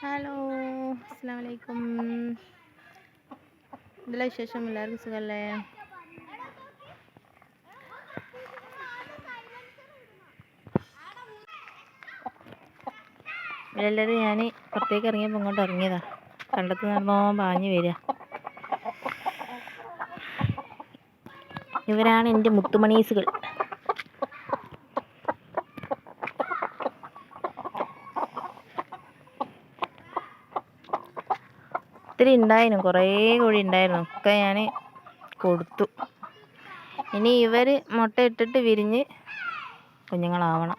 Hello അസ്സാം വലൈക്കും എന്തെല്ലാം വിശേഷം? എല്ലാവർക്കും സുഖമല്ലേ എല്ലാവരും ഞാൻ പുറത്തേക്ക് ഇറങ്ങിയപ്പോൾ ഇങ്ങോട്ട് ഇറങ്ങിയതാ. കണ്ടത്ത് നടന്നോ പാഞ്ഞു വരിക. ഇവരാണ് എന്റെ മുത്തുമണീസുകൾ. ഒത്തിരി ഉണ്ടായിരുന്നു കുറേ കോഴി ഉണ്ടായിരുന്നു ഒക്കെ ഞാൻ കൊടുത്തു. ഇനി ഇവർ മുട്ട ഇട്ടിട്ട് വിരിഞ്ഞ് കുഞ്ഞുങ്ങളാവണം.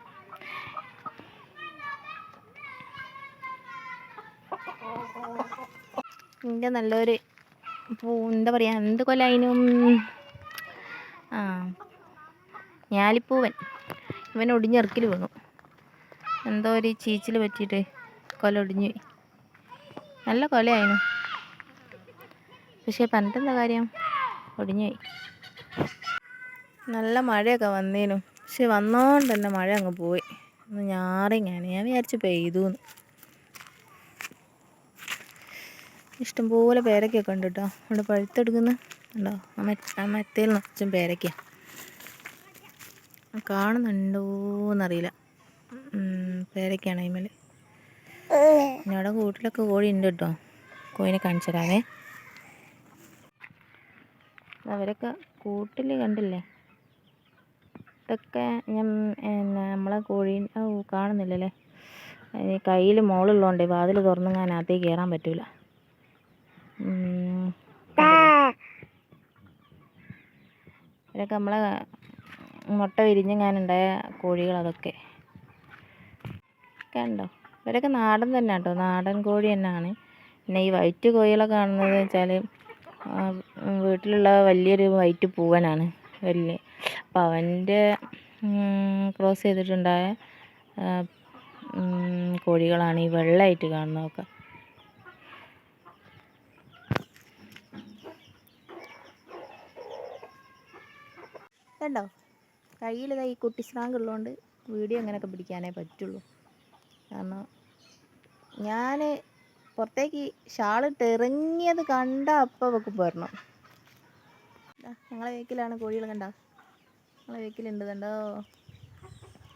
എന്റെ നല്ലൊരു പൂ എന്താ പറയുക എന്ത് കൊല അതിനും ആ ഞാലിപ്പൂവൻ. ഇവൻ ഒടിഞ്ഞിറക്കിൽ വീണു. എന്തോ ഒരു ചീച്ചിൽ പറ്റിയിട്ട് കൊല ഒടിഞ്ഞു നല്ല കൊലയായിരുന്നു പക്ഷേ പറഞ്ഞിട്ടെന്താ കാര്യം? ഒടിഞ്ഞു പോയി. നല്ല മഴയൊക്കെ വന്നേനു. പക്ഷെ വന്നോണ്ട് തന്നെ മഴ അങ്ങ് പോയി. ഒന്ന് ഞാറി ഞാൻ ഞാൻ വിചാരിച്ചു പെയ്തു ഇഷ്ടംപോലെ പേരക്കൊക്കെ ഉണ്ട് കേട്ടോ. അവിടെ പഴുത്തെടുക്കുന്ന. ഉണ്ടോ ആ മറ്റേൽ നിറച്ചും പേരയ്ക്ക കാണുന്നുണ്ടോന്നറിയില്ല പേരയ്ക്കാണ് അതിമേൽ ഞങ്ങളുടെ കൂട്ടിലൊക്കെ കോഴി ഉണ്ട് കേട്ടോ. കോഴിനെ കാണിച്ചു തരാവേ. അവരൊക്കെ കൂട്ടിൽ കണ്ടില്ലേ? ഇതൊക്കെ ഞാൻ നമ്മളെ കോഴി കാണുന്നില്ലല്ലേ? കയ്യിൽ മോളുള്ളതുകൊണ്ട് വാതിൽ തുറന്നു ഞാൻ അകത്തേക്ക് കയറാൻ പറ്റൂല. ഇവരൊക്കെ നമ്മളെ മുട്ട വിരിഞ്ഞെങ്ങാനുണ്ടായ കോഴികൾ അതൊക്കെ കണ്ടോ? ഇവരൊക്കെ നാടൻ തന്നെ കേട്ടോ നാടൻ കോഴി തന്നെയാണ് പിന്നെ ഈ വൈറ്റ് കോഴികളെ കാണുന്നത് വെച്ചാൽ വീട്ടിലുള്ള വലിയൊരു വൈറ്റ് പൂവനാണ്. വലിയ അപ്പോൾ അവന്റെ ക്രോസ് ചെയ്തിട്ടുണ്ടായ കോഴികളാണ് ഈ വെള്ളമായിട്ട് കാണുന്നതൊക്കെ. കണ്ടോ? കയ്യിൽ ഈ കുട്ടി സ്രാങ്ക് ഉള്ളതുകൊണ്ട് വീഡിയോ അങ്ങനെയൊക്കെ പിടിക്കാനേ പറ്റുള്ളൂ. കാരണം ഞാൻ പുറത്തേക്ക് ഷാളിട്ട് ഇറങ്ങിയത് കണ്ട അപ്പം വെക്കും പോരണം ഞങ്ങളെ വെക്കിലാണ് കോഴികൾ കണ്ട. ഞങ്ങളെ വെക്കിലുണ്ട് കണ്ടോ?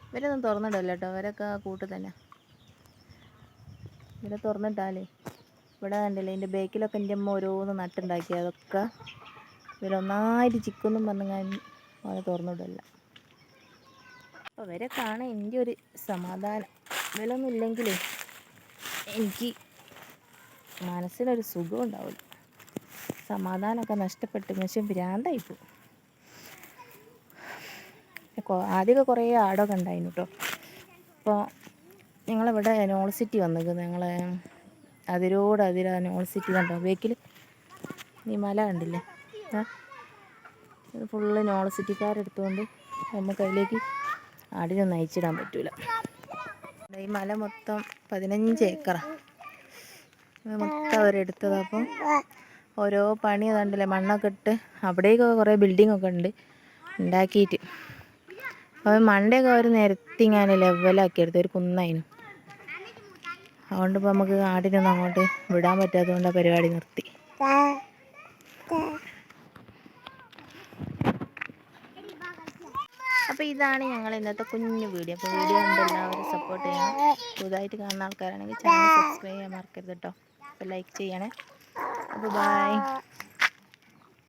ഇവരൊന്നും തുറന്നിടല്ലോ കേട്ടോ. ഇവരൊക്കെ കൂട്ട് തന്നെ. ഇവിടെ തുറന്നിട്ടാലേ ഇവിടെ കണ്ടില്ലേ എന്റെ ബേക്കിലൊക്കെ എന്റെ അമ്മ ഓരോന്ന് നട്ടുണ്ടാക്കി. അതൊക്കെ ഇവരൊന്നായിട്ട് ചിക്കൊന്നും പറഞ്ഞാൽ അവനെ തുറന്നിടല്ല. അപ്പോൾ കാണാൻ എന്റെ ഒരു സമാധാനം. ഇവരൊന്നും ഇല്ലെങ്കിലേ എനിക്ക് മനസ്സിനൊരു സുഖം ഉണ്ടാവില്ല സമാധാനമൊക്കെ നഷ്ടപ്പെട്ട് പക്ഷെ ഭ്രാന്തായിപ്പോ ആദ്യമൊക്കെ കുറേ ആടൊക്കെ ഉണ്ടായിരുന്നു കേട്ടോ അപ്പോൾ ഞങ്ങളിവിടെ നോൾസിറ്റി വന്നിരിക്കുന്നത് ഞങ്ങൾ അതിരോട് അതിരാ നോൾസിറ്റി കണ്ടോ? ബേക്കിൽ നീ മല കണ്ടില്ലേ? ഇത് ഫുള്ള് നോളസിറ്റിക്കാരെടുത്തുകൊണ്ട് നമുക്ക് അതിലേക്ക് ആടിനൊന്നും അയച്ചിടാൻ പറ്റൂല. ഈ മല മൊത്തം പതിനഞ്ച് ഏക്കറാണ് മൊത്തം അവരെടുത്തത് അപ്പം ഓരോ പണി കണ്ടില്ലേ മണ്ണൊക്കെ ഇട്ട് അവിടേക്കൊക്കെ കുറേ ബിൽഡിങ്ങൊക്കെ ഉണ്ട്. ഉണ്ടാക്കിയിട്ട്. അപ്പോൾ മണ്ടയൊക്കെ അവർ നിരത്തി ഞാൻ ലെവലാക്കി എടുത്ത്. ഒരു കുന്നായിരുന്നു അതുകൊണ്ട് ഇപ്പോൾ നമുക്ക് ആടിനൊന്നും അങ്ങോട്ട് വിടാൻ പറ്റാത്തതുകൊണ്ട് ആ പരിപാടി നിർത്തി. അപ്പോൾ ഇതാണ് ഞങ്ങൾ ഇന്നത്തെ കുഞ്ഞു വീഡിയോ. അപ്പോൾ വീഡിയോ കണ്ട് എല്ലാവരും സപ്പോർട്ട് ചെയ്യണം. പുതുതായിട്ട് കാണുന്ന ആൾക്കാരാണെങ്കിൽ ചാനൽ സബ്സ്ക്രൈബ് ചെയ്യാൻ മറക്കരുത് കേട്ടോ അപ്പോൾ ലൈക്ക് ചെയ്യണേ. അപ്പോൾ ബൈ